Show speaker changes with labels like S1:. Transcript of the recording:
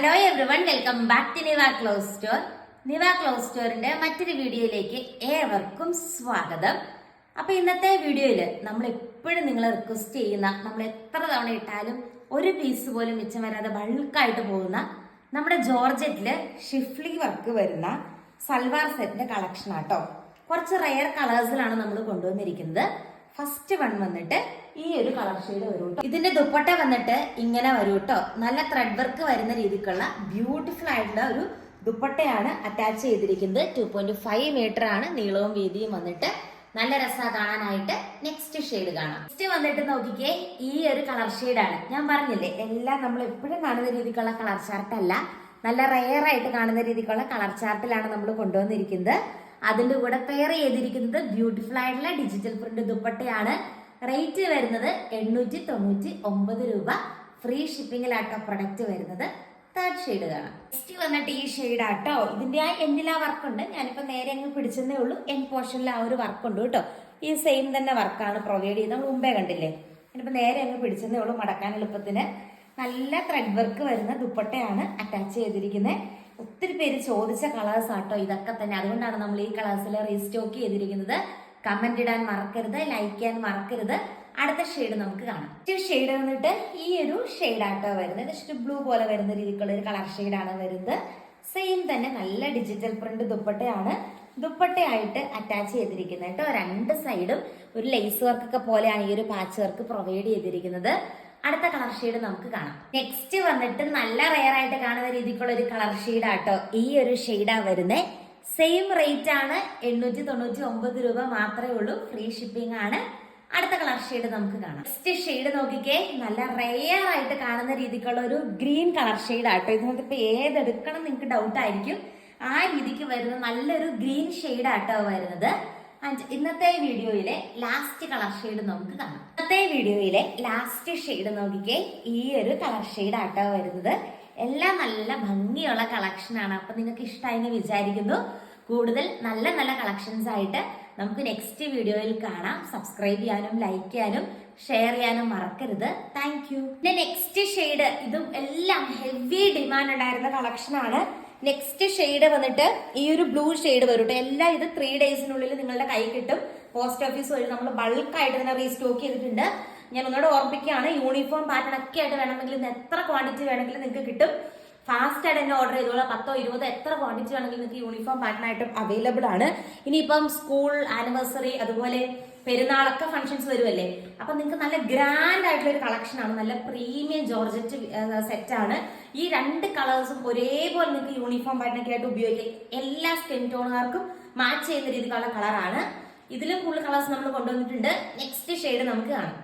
S1: Hello everyone welcome back to Niva clothes store Niva clothes സ്റ്റോറിന്റെ മറ്റൊരു വീഡിയോയിലേക്ക് ഏവർക്കും സ്വാഗതം. അപ്പൊ ഇന്നത്തെ വീഡിയോയിൽ നമ്മൾ എപ്പോഴും നിങ്ങൾ റിക്വസ്റ്റ് ചെയ്യുന്ന നമ്മൾ എത്ര തവണ ഇട്ടാലും ഒരു പീസ് പോലും മിച്ചം വരാതെ ബൾക്കായിട്ട് പോകുന്ന നമ്മുടെ ജോർജറ്റിൽ ഷിഫ്ലി വർക്ക് വരുന്ന സൽവാർ സെറ്റിന്റെ കളക്ഷൻ ആട്ടോ. കുറച്ച് റയർ കളേഴ്സിലാണ് നമ്മൾ കൊണ്ടുവന്നിരിക്കുന്നത്. ഫസ്റ്റ് വൺ വന്നിട്ട് ഈ ഒരു കളർ ഷെയ്ഡ് വരും കേട്ടോ ഇതിന്റെ ദുപ്പട്ട വന്നിട്ട് ഇങ്ങനെ വരും കേട്ടോ നല്ല ത്രെഡ് വർക്ക് വരുന്ന രീതിക്കുള്ള ബ്യൂട്ടിഫുൾ ആയിട്ടുള്ള ഒരു ദുപ്പട്ടയാണ് അറ്റാച്ച് ചെയ്തിരിക്കുന്നത്. ടു പോയിന്റ് ഫൈവ് മീറ്റർ ആണ് നീളവും വീതിയും വന്നിട്ട്. നല്ല രസാ കാണാനായിട്ട്. നെക്സ്റ്റ് ഷെയ്ഡ് കാണാം. നെക്സ്റ്റ് വന്നിട്ട് നോക്കിക്കേ ഈ ഒരു കളർ ഷെയ്ഡാണ് ഞാൻ പറഞ്ഞില്ലേ എല്ലാം നമ്മൾ എപ്പോഴും കാണുന്ന രീതിക്കുള്ള കളർ ചാർട്ടല്ല നല്ല റയർ ആയിട്ട് കാണുന്ന രീതിക്കുള്ള കളർ ചാർട്ടിലാണ് നമ്മൾ കൊണ്ടുവന്നിരിക്കുന്നത്. അതിന്റെ കൂടെ പെയർ ചെയ്തിരിക്കുന്നത് ബ്യൂട്ടിഫുൾ ആയിട്ടുള്ള ഡിജിറ്റൽ പ്രിന്റ് ദുപ്പട്ടയാണ്. റേറ്റ് വരുന്നത് എണ്ണൂറ്റി തൊണ്ണൂറ്റി ഒമ്പത് രൂപ ഫ്രീ ഷിപ്പിങ്ങിലാട്ടോ പ്രൊഡക്റ്റ് വരുന്നത്. തേർഡ് ഷെയ്ഡ് കാണാം. നെക്സ്റ്റ് വന്നിട്ട് ഈ ഷെയ്ഡ് ആട്ടോ. ഇതിന്റെ ആ എൻഡിൽ വർക്ക് ഉണ്ട്. ഞാനിപ്പോ നേരെ അങ്ങ് പിടിച്ചെന്നേ ഉള്ളൂ. എൻ പോർഷനിൽ ആ ഒരു വർക്ക് ഉണ്ട് കേട്ടോ. ഈ സെയിം തന്നെ വർക്കാണ് പ്രൊവൈഡ് ചെയ്ത് നമ്മൾ മുമ്പേ കണ്ടില്ലേ? ഞാനിപ്പോ നേരെ അങ്ങ് പിടിച്ചെന്നേ ഉള്ളൂ. മടക്കാൻ എളുപ്പത്തിന്. നല്ല ത്രെഡ് വർക്ക് വരുന്ന ദുപ്പട്ടയാണ് അറ്റാച്ച് ചെയ്തിരിക്കുന്നത് ഒത്തിരി പേര് ചോദിച്ച കളേഴ്സ് ആട്ടോ ഇതൊക്കെ തന്നെ. അതുകൊണ്ടാണ് നമ്മൾ ഈ കളേഴ്സിൽ റീസ്റ്റോക്ക് ചെയ്തിരിക്കുന്നത്. കമന്റ് ഇടാൻ മറക്കരുത് ലൈക്ക് ചെയ്യാൻ മറക്കരുത്. അടുത്ത ഷെയ്ഡ് നമുക്ക് കാണാം. ഈ ഷെയ്ഡ് വന്നിട്ട് ഈ ഒരു ഷെയ്ഡ് ആട്ടോ വരുന്നത്. ഇച്ചിരി ബ്ലൂ പോലെ വരുന്ന രീതിക്കുള്ള ഒരു കളർ ഷെയ്ഡാണ് വരുന്നത്. സെയിം തന്നെ നല്ല ഡിജിറ്റൽ പ്രിന്റ് ദുപ്പട്ടയാണ്. ദുപ്പട്ടയായിട്ട് അറ്റാച്ച് ചെയ്തിരിക്കുന്നത് കേട്ടോ. രണ്ട് സൈഡും ഒരു ലേസ് വർക്ക് ഒക്കെ പോലെയാണ് ഈ ഒരു പാച്ച് വർക്ക് പ്രൊവൈഡ് ചെയ്തിരിക്കുന്നത്. അടുത്ത കളർ ഷെയ്ഡ് നമുക്ക് കാണാം. നെക്സ്റ്റ് വന്നിട്ട് നല്ല റെയർ ആയിട്ട് കാണുന്ന രീതിക്കുള്ള ഒരു കളർ ഷെയ്ഡ് ആട്ടോ. ഈ ഒരു ഷെയ്ഡാ വരുന്നത് സെയിം റേറ്റ് ആണ്. എണ്ണൂറ്റി തൊണ്ണൂറ്റി ഒമ്പത് രൂപ മാത്രമേ ഉള്ളൂ. ഫ്രീ ഷിപ്പിംഗ് ആണ്. അടുത്ത കളർ ഷെയ്ഡ് നമുക്ക് കാണാം. നെക്സ്റ്റ് ഷെയ്ഡ് നോക്കിക്കേ. നല്ല റെയർ ആയിട്ട് കാണുന്ന രീതിക്കുള്ള ഒരു ഗ്രീൻ കളർ ഷെയ്ഡ് ആട്ടോ. നമുക്ക് ഏതെടുക്കണം നിങ്ങൾക്ക് ഡൗട്ട് ആയിരിക്കും. ആ രീതിക്ക് വരുന്ന നല്ലൊരു ഗ്രീൻ ഷെയ്ഡ് ആട്ടോ വരുന്നത്. ആൻഡ് ഇന്നത്തെ വീഡിയോയിലെ ലാസ്റ്റ് കളർ ഷെയ്ഡ് നമുക്ക് കാണാം. ഇന്നത്തെ വീഡിയോയിലെ ലാസ്റ്റ് ഷെയ്ഡ് നോക്കിക്കേ. ഈ ഒരു കളർ ഷെയ്ഡ് ആട്ടോ വരുന്നത്. എല്ലാം നല്ല ഭംഗിയുള്ള കളക്ഷൻ ആണ്. അപ്പൊ നിങ്ങൾക്ക് ഇഷ്ടമായി വിചാരിക്കുന്നു. കൂടുതൽ നല്ല നല്ല കളക്ഷൻസ് ആയിട്ട് നമുക്ക് നെക്സ്റ്റ് വീഡിയോയിൽ കാണാം. സബ്സ്ക്രൈബ് ചെയ്യാനും ലൈക്ക് ചെയ്യാനും ഷെയർ ചെയ്യാനും മറക്കരുത്. താങ്ക് യു നെക്സ്റ്റ് ഷെയ്ഡ് ഇതും എല്ലാം ഹെവി ഡിമാൻഡ് ഉണ്ടായിരുന്ന കളക്ഷൻ ആണ്. നെക്സ്റ്റ് ഷെയ്ഡ് വന്നിട്ട് ഈ ഒരു ബ്ലൂ ഷെയ്ഡ് വരും കേട്ടോ എല്ലാം ഇത് ത്രീ ഡേയ്സിനുള്ളിൽ നിങ്ങളുടെ കൈ കിട്ടും. പോസ്റ്റ് ഓഫീസ് വഴി നമ്മൾ ബൾക്കായിട്ട് തന്നെ റീസ്റ്റോക്ക് ചെയ്തിട്ടുണ്ട്. ഞാൻ ഒന്നുകൂടെ ഓർമ്മിക്കുകയാണ് യൂണിഫോം പാറ്റേൺ ഒക്കെ ആയിട്ട് വേണമെങ്കിൽ ഇന്ന് എത്ര ക്വാണ്ടിറ്റി വേണമെങ്കിലും നിങ്ങൾക്ക് കിട്ടും. ഫാസ്റ്റ് ആയിട്ട് തന്നെ ഓർഡർ ചെയ്തോളാം. പത്തോ ഇരുപതോ എത്ര ക്വാണ്ടിറ്റി ആണെങ്കിലും നിങ്ങൾക്ക് യൂണിഫോം പാറ്റേൺ ആയിട്ടും അവൈലബിൾ ആണ്. ഇനിയിപ്പം സ്കൂൾ ആനിവേഴ്സറി അതുപോലെ പെരുന്നാളൊക്കെ ഫംഗ്ഷൻസ് വരുമല്ലേ അപ്പൊ നിങ്ങൾക്ക് നല്ല ഗ്രാൻഡ് ആയിട്ടുള്ള ഒരു കളക്ഷൻ ആണ്. നല്ല പ്രീമിയം ജോർജറ്റ് സെറ്റ് ആണ്. ഈ രണ്ട് കളേഴ്സും ഒരേപോലെ നിങ്ങൾക്ക് യൂണിഫോം പാറ്റേൺ ഒക്കെ ആയിട്ട് ഉപയോഗിക്കാം. എല്ലാ സ്കിൻ ടോണുകാർക്കും മാച്ച് ചെയ്യുന്ന രീതിയിലുള്ള കളറാണ് ഇതിലും കൂടുതൽ കളേഴ്സ് നമ്മൾ കൊണ്ടുവന്നിട്ടുണ്ട്. നെക്സ്റ്റ് ഷെയ്ഡ് നമുക്ക് കാണാം.